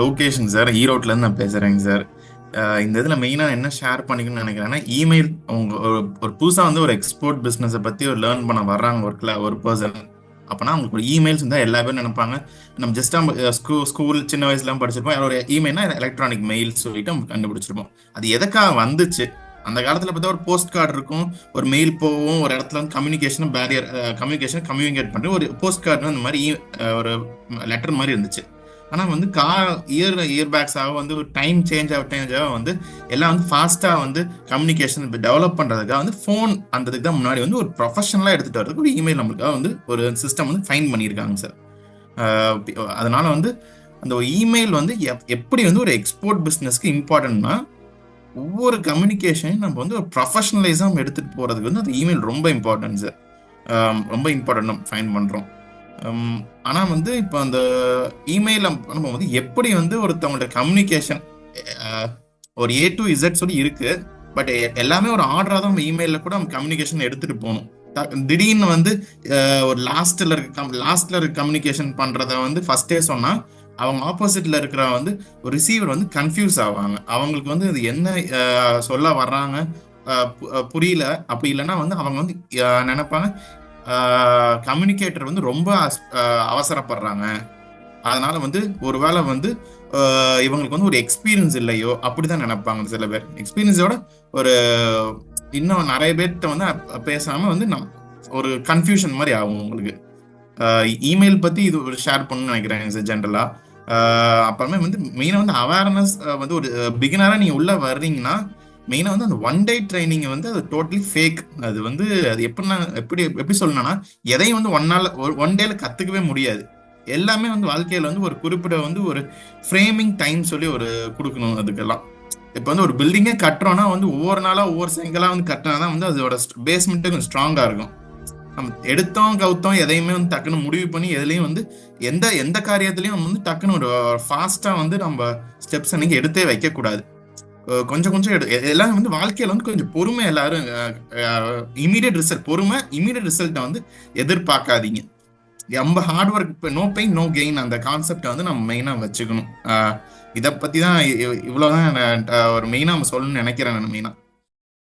Location sir ஈரோட்லேருந்து நான் பேசுகிறேங்க sir. இந்த இதில் மெயினாக என்ன ஷேர் பண்ணிக்கணும்னு நினைக்கிறேன்னா இமெயில் அவங்க ஒரு ஒரு புதுசாக வந்து ஒரு எக்ஸ்போர்ட் பிஸ்னஸை பற்றி ஒரு லேர்ன் பண்ண வர்றாங்க ஒர்க்கில் ஒரு பர்சன் அப்போனா அவங்களுக்கு ஒரு இமெயில்ஸ் இருந்தால் எல்லா பேரும் நினைப்பாங்க. நம்ம ஜஸ்ட் நம்ம ஸ்கூ ஸ்கூல் சின்ன வயசுலாம் படிச்சிருப்போம். ஒரு இமெயில்னா எலக்ட்ரானிக் மெயில் சொல்லிட்டு நம்ம கண்டுபிடிச்சிருப்போம். அது எதுக்காக வந்துச்சு? அந்த காலத்தில் பார்த்தா ஒரு போஸ்ட் கார்டு இருக்கும். ஒரு மெயில் போகும் ஒரு இடத்துல வந்து கம்யூனிகேஷன் பேரியர் கம்யூனிகேஷன் கம்யூனிகேட் பண்ணி ஒரு போஸ்ட் கார்டு அந்த மாதிரி ஒரு லெட்டர் மாதிரி இருந்துச்சு. ஆனால் வந்து கா இயர் இயர் பேக்ஸாக வந்து டைம் சேஞ்ச் ஆக சேஞ்ச் ஆக வந்து எல்லாம் வந்து ஃபாஸ்ட்டாக வந்து கம்யூனிகேஷன் டெவலப் பண்ணுறதுக்காக வந்து ஃபோன் அந்த இதுக்கு தான் முன்னாடி வந்து ஒரு ப்ரொஃபஷனலாக எடுத்துகிட்டு வரதுக்கு ஒரு இமெயில் நம்மளுக்காக வந்து ஒரு சிஸ்டம் வந்து ஃபைன் பண்ணியிருக்காங்க சார் அதனால வந்து அந்த இமெயில் வந்து எப்படி வந்து ஒரு எக்ஸ்போர்ட் பிஸ்னஸ்க்கு இம்பார்ட்டன்ட்னா ஒவ்வொரு கம்யூனிகேஷனையும் நம்ம வந்து ஒரு ப்ரொஃபஷனலைஸாக எடுத்துகிட்டு போகிறதுக்கு வந்து அந்த இமெயில் ரொம்ப இம்பார்ட்டன்ட் சார் ரொம்ப இம்பார்ட்டன்ட் நம்ம ஃபைன் பண்ணுறோம் ஆனால் வந்து இப்போ அந்த இமெயில் நம்ம வந்து எப்படி வந்து ஒருத்தவங்களோட கம்யூனிகேஷன் ஒரு ஏ டு இசட் சொல்லி இருக்கு பட் எல்லாமே ஒரு ஆர்டராக தான் நம்ம இமெயிலில் கூட நம்ம கம்யூனிகேஷன் எடுத்துகிட்டு போகணும். திடீர்னு வந்து ஒரு லாஸ்ட்ல இருக்க லாஸ்ட்ல இருக்க கம்யூனிகேஷன் பண்றத வந்து ஃபர்ஸ்டே சொன்னா அவங்க ஆப்போசிட்ல இருக்கிற வந்து ஒரு ரிசீவர் வந்து கன்ஃபியூஸ் ஆவாங்க. அவங்களுக்கு வந்து இது என்ன சொல்ல வர்றாங்க புரியல. அப்படி இல்லைன்னா வந்து அவங்க வந்து நினைப்பாங்க கம்யூனிகேட்டர் வந்து ரொம்ப அவசரப்படுறாங்க. அதனால வந்து ஒருவேளை வந்து இவங்களுக்கு வந்து ஒரு எக்ஸ்பீரியன்ஸ் இல்லையோ அப்படிதான் நினைப்பாங்க சில பேர். எக்ஸ்பீரியன்ஸோட ஒரு இன்னும் நிறைய பேர்கிட்ட வந்து பேசாம வந்து நம் ஒரு கன்ஃபியூஷன் மாதிரி ஆகும் உங்களுக்கு. இமெயில் பத்தி இது ஒரு ஷேர் பண்ணணும்னு நினைக்கிறேன் சார் ஜென்ரலா அப்புறமே வந்து மெயினாக வந்து அவேர்னஸ் வந்து ஒரு பிகினராக நீங்கள் உள்ள வர்றீங்கன்னா மெயினாக வந்து அந்த ஒன் டே ட்ரைனிங் வந்து அது டோட்டலி ஃபேக் அது வந்து அது எப்படின்னா எப்படி எப்படி சொல்லணும்னா எதையும் வந்து ஒன் நாள் ஒன் டேல கற்றுக்கவே முடியாது. எல்லாமே வந்து வாழ்க்கையில் வந்து ஒரு குறிப்பிட்ட வந்து ஒரு ஃப்ரேமிங் டைம் சொல்லி ஒரு கொடுக்கணும் அதுக்கெல்லாம். இப்போ வந்து ஒரு பில்டிங்கே கட்டுறோம்னா வந்து ஒவ்வொரு நாளாக ஒவ்வொரு செங்கலாக வந்து கட்டினா தான் வந்து அதோட பேஸ்மெண்ட்டு கொஞ்சம் ஸ்ட்ராங்காக இருக்கும். நம்ம எடுத்தோம் கவுத்தோம் எதையுமே வந்து டக்குன்னு முடிவு பண்ணி எதுலையும் வந்து எந்த எந்த காரியத்துலையும் நம்ம வந்து டக்குன்னு ஒரு ஃபாஸ்ட்டாக வந்து நம்ம ஸ்டெப்ஸ் அன்னைக்கு எடுத்தே வைக்கக்கூடாது. கொஞ்சம் கொஞ்சம் எடு எல்லாம் வந்து வாழ்க்கையில வந்து கொஞ்சம் பொறுமை எல்லாரும் இமீடியட் ரிசல்ட் பொறுமை இமீடியட் ரிசல்ட்டை வந்து எதிர்பார்க்காதீங்க. ரொம்ப ஹார்ட் ஒர்க் இப்போ நோ பெயின் நோ கெயின் அந்த கான்செப்டை வந்து நம்ம மெயினாக வச்சுக்கணும். இதை பற்றி தான் இவ்வளோதான் ஒரு மெயினாக நம்ம சொல்லணும்னு நினைக்கிறேன் நான் மெயினாக